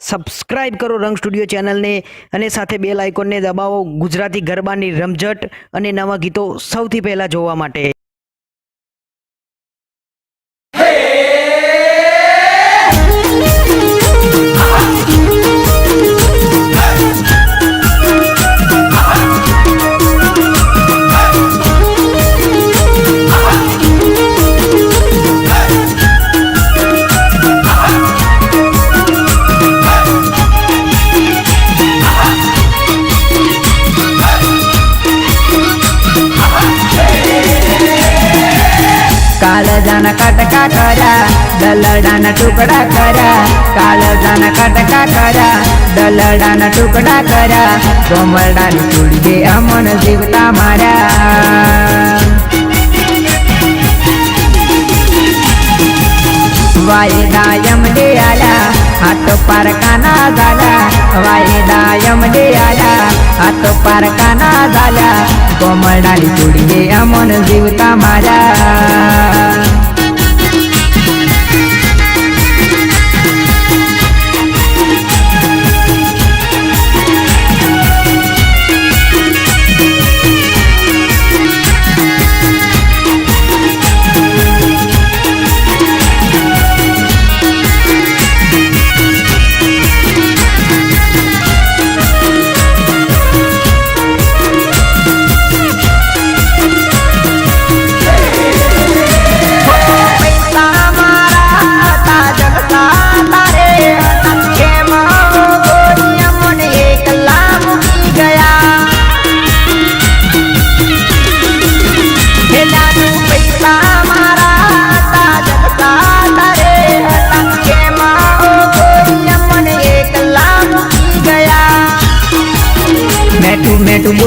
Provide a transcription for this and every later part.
Subscribe કરો રંગ studio ચેનલને અને સાથે બેલ આઇકોનને દબાવો ગુજરાતી ગરબાની રમઝટ અને નવા ગીતો સૌથી પહેલાં જોવા માટે. કાળજાના કટકા કર્યા દલડાના ટુકડા કર્યા કાળજાના કટકા કર્યા દલડાના ટુકડા કર્યા કોમરડાની ચૂડીએ અમન જીવતા માર્યા વાયદાયમ ડે આલા હાથો પારકાના ઝાલા વાયદાયમ ડે આલા હાથો પારકાના ઝાલા કોમરડાની ચૂડીએ અમન જીવતા માર્યા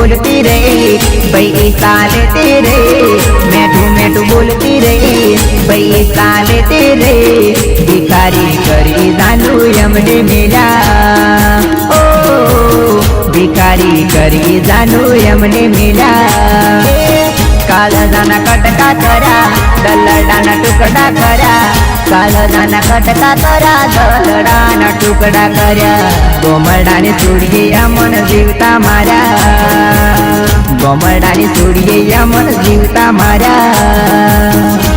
બોલતી રહી ભાઈ લેતી રહી મેઠું મેઠું બોલતી રહી ભાઈ લેતી રહી ભિખારી કરી જાનું એમને મેળા ઓ ભિખારી કરી જાનું એમને મેળા કાલદાના કટકા કર્યા દલડાના ટુકડા કર્યા કાલદાના કટકા કર્યા દલડાના ટુકડા કર્યા ગોમરડાની છોડીએ મન જીવતા માર્યા છોડીએ અમન જીવતા માર્યા.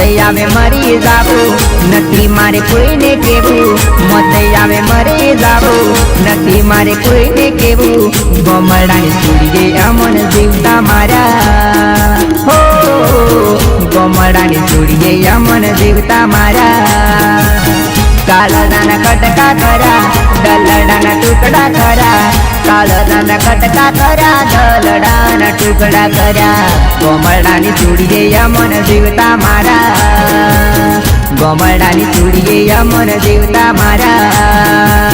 મત આવે મરી જાવું. નથી મારે કોઈને કેવું મત આવે મરી જાવું. નથી મારે કોઈને કેવું ગોમરડાની છોડીએ અમન જીવતા મારા. હો ગોમરડાની ચૂડીએ અમન જીવતા મારા. કાળદાના કટકા કરા ડલડાના ટુકડા કરા કાળદાના કટકા કરા ડલડાના ટુકડા કર્યા કોમરડાની ચૂડીએ યમન જીવતા મારા. ગોમરડાની ચૂડીએ યમન જીવતા મારા